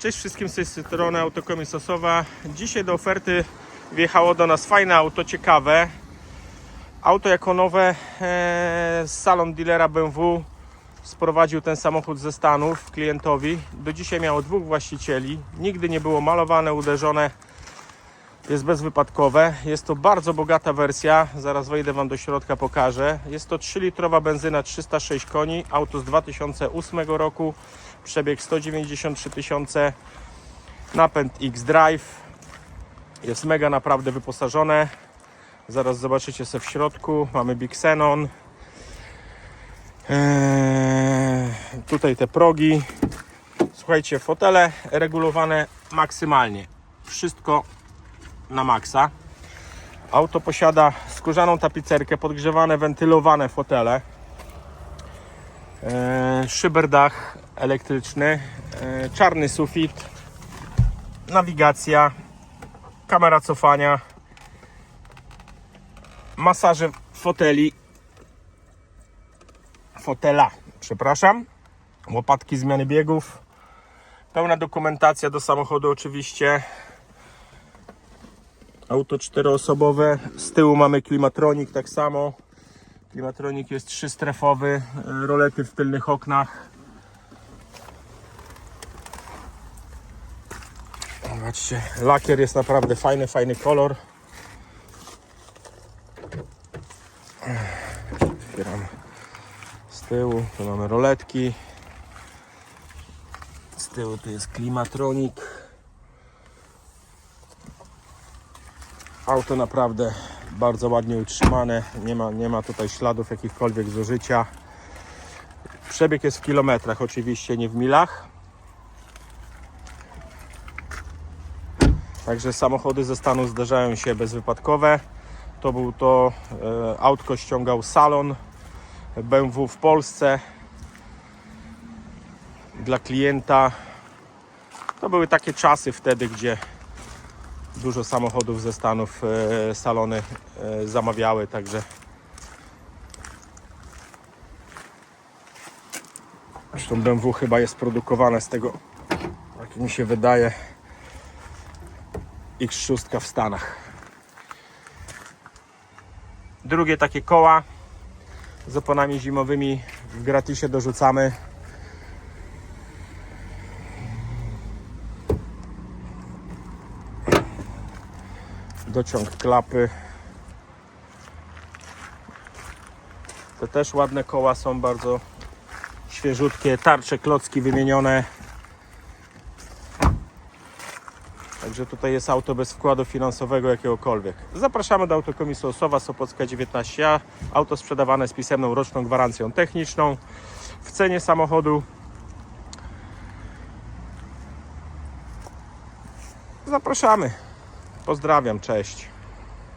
Cześć wszystkim z tej strony Autokomisosowa. Dzisiaj do oferty wjechało do nas fajne auto, ciekawe. Auto jako nowe e, z salon dealera BMW sprowadził ten samochód ze Stanów klientowi. Do dzisiaj miało dwóch właścicieli. Nigdy nie było malowane, uderzone. Jest bezwypadkowe. Jest to bardzo bogata wersja. Zaraz wejdę Wam do środka, pokażę. Jest to 3-litrowa benzyna 306 koni. Auto z 2008 roku. Przebieg 193 tysiące. Napęd X-Drive. Jest mega naprawdę wyposażone. Zaraz zobaczycie sobie w środku. Mamy Big Xenon. Eee, tutaj te progi. Słuchajcie, fotele regulowane maksymalnie. Wszystko na maksa. Auto posiada skórzaną tapicerkę, podgrzewane, wentylowane fotele. E, szyberdach elektryczny, e, czarny sufit, nawigacja, kamera cofania, masaże foteli, fotela, przepraszam, łopatki zmiany biegów, pełna dokumentacja do samochodu oczywiście, Auto czteroosobowe. Z tyłu mamy klimatronik tak samo. Klimatronik jest trzystrefowy. e, Rolety w tylnych oknach. Zobaczcie, lakier jest naprawdę fajny, fajny kolor. Otwieram z tyłu. Tu mamy roletki. Z tyłu tu jest klimatronik. Auto naprawdę bardzo ładnie utrzymane, nie ma, nie ma tutaj śladów jakichkolwiek zużycia. Przebieg jest w kilometrach, oczywiście nie w milach. Także samochody ze stanu zdarzają się bezwypadkowe. To był to e, autko ściągał salon BMW w Polsce dla klienta. To były takie czasy wtedy, gdzie dużo samochodów ze Stanów e, salony e, zamawiały, także zresztą BMW chyba jest produkowane z tego, jak mi się wydaje, X6 w Stanach. Drugie takie koła z oponami zimowymi w gratisie dorzucamy. Dociąg klapy. Te też ładne koła są bardzo świeżutkie, tarcze, klocki wymienione. Także tutaj jest auto bez wkładu finansowego jakiegokolwiek. Zapraszamy do Autokomisu Osowa Sopocka 19A. Auto sprzedawane z pisemną roczną gwarancją techniczną. W cenie samochodu zapraszamy. Pozdrawiam, cześć.